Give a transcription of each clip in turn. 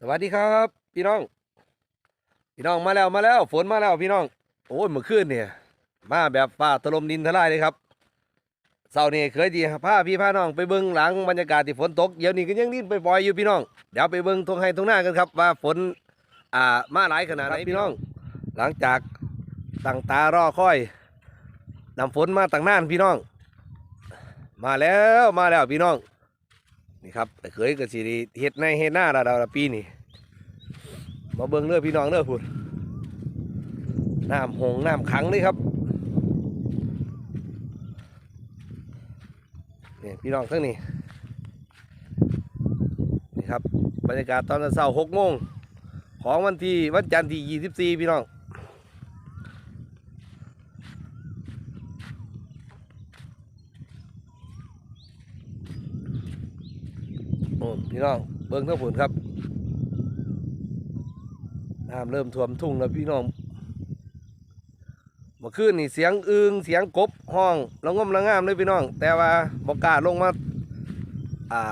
สวัสดีครับ พี่น้อง พี่น้องมาแล้วมาแล้ว ฝนมาแล้วพี่น้อง โอ้ยเมื่อคืนเนี่ย มาแบบฟ้าถล่มดินทลายเลยครับเสาร์นี้เคยดีพาพี่พาน้องไปเบิ้งหลังบรรยากาศที่ฝนตกเดี๋ยวนี้ก็ยังนิดไปปล่อยๆอยู่พี่น้องเดี๋ยวไปเบิ้งตรงให้ตรงหน้ากันครับ ว่าฝนอ่ามาหลายขนาดไหนพี่น้อง หลังจากตั้งตารอคอยนำฝนมาตั้งนานพี่น้อง มาแล้วมาแล้วพี่น้อง นี่ครับแต่เคยก็สิได้เฮ็ดในเฮ็ดหน้าดาวๆปีนี้มาเบิ่งเด้อพี่น้องเด้อพุ่นน้ำหงน้ำขังเลยครับนี่พี่น้องทั้งนี้นี่ครับบรรยากาศตอนเช้าหกโมงของวันที่วันจันทร์ที่ยี่สิบสี่พี่น้อง พี่น้องเบิ้งทั้งผุนครับน้ำเริ่มท่วมทุ่งแล้วพี่น้องเมื่อคืนนี่เสียงอึงเสียงกบห้องแล้วงมระงามเลยพี่น้อง แต่ว่าบอกกาลงมาอ่า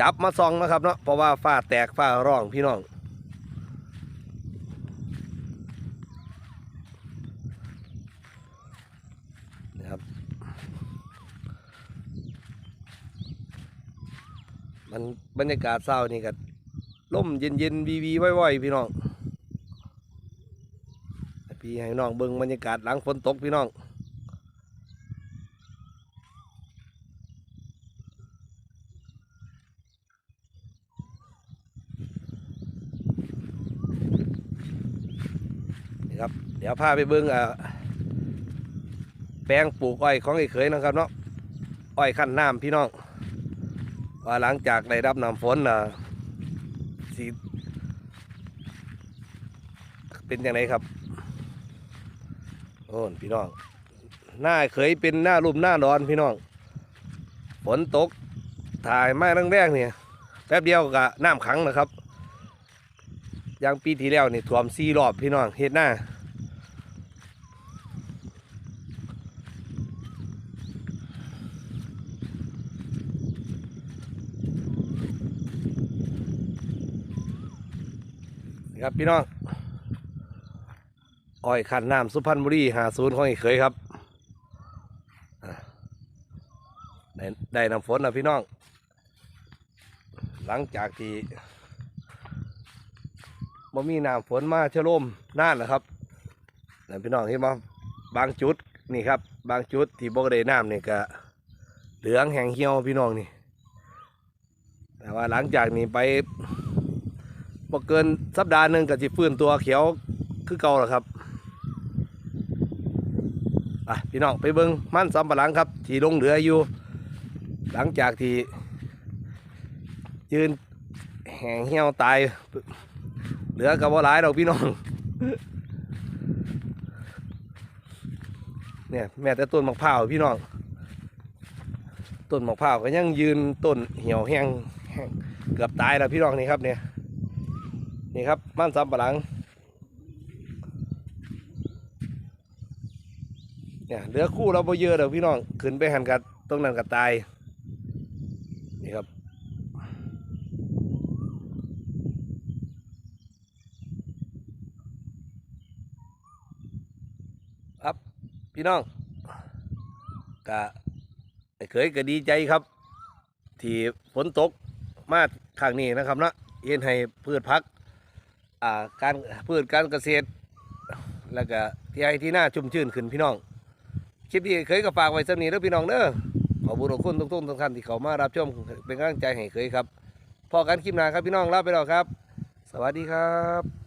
จับมาซองนะครับเนาะเพราะว่าฝ้าแตกฝ้าร่องพี่น้อง นะครับ มันบรรยากาศเศร้านี่ก็ล่มเย็นเย็นๆวีวีๆว่อยๆพี่น้องพี่ให้น้องเบิ่งบรรยากาศหลังฝนตกพี่น้องนี่ครับเดี๋ยวพาไปเบิ่งอ่าแปลงปลูกอ้อยของไอ้เขยนะครับเนาะอ้อยขั้นน้ำพี่น้อง ว่าหลังจากได้รับน้ำฝนนะสีเป็นยังไงครับโอ้พี่น้องหน้าเคยเป็นหน้ารุ่มหน้าร้อนพี่น้องฝนตกถ่ายไมาแรงๆเนี่ยแป๊บเดียวก็น้ำขังนะครับ อยังปีที่แล้วนี่ท่วมซีรอบพี่น้องเฮ็ดหน้า ครับพี่น้องอ้อยขันน้ำสุพรรณบุรีหาศูนย์ของไอ้เคยครับได้ได้น้ำฝนนะพี่น้อง หลังจากที่บ่มีน้ำฝนมาเชะลมน่านแล้วครับนั่นพี่น้องเห็นไหมบางจุดนี่ครับ บางจุดที่บ่ได้น้ำนี่ก็เหลืองแห้งเหี่ยวพี่น้องนี่ แต่ว่าหลังจากนี้ไป บ่เกินสัปดาห์หนึ่งก็จะฟื้นตัวเขียวคือเก่าแล้วครับอะพี่น้องไปเบิ้งมั่นสำปะหลังครับ ที่ลงเหลืออยู่ หลังจากที่ยืนแห้งเหี่ยวตาย เหลือกับว่าหลายดอกพี่น้องเนี่ยแม้แต่ต้นมะพร้าวพี่น้องต้นมะพร้าวก็ยังยืนต้นเหี่ยวแห้งแห้งเกือบตายแล้วพี่น้องนี่ครับเนี่ย นี่ครับมันสำปะหลังเนี่ยเหลือคู่เราบ่เยอะเดี๋ยวพี่น้องขึ้นไปหันกัดตรงนั้นกัดตายนี่ครับครับพี่น้องกะเคยก็ดีใจครับ ที่ฝนตกมาข้างนี้นะครับนะเย็นให้พืชพัก อ่าการพืชการเกษตร แล้วก็ที่ให้ที่หน้าชุ่มชื่นขึ้นพี่น้อง คลิปนี้เคยก็ฝากไว้สำนีแล้วพี่น้องเด้อขอบุญขอบคุณทุกท่านทุกท่านที่เขามารับชมเป็นกำลังใจให้เคยครับพอกันคลิปหน้าครับพี่น้องลาไปแล้วครับ สวัสดีครับ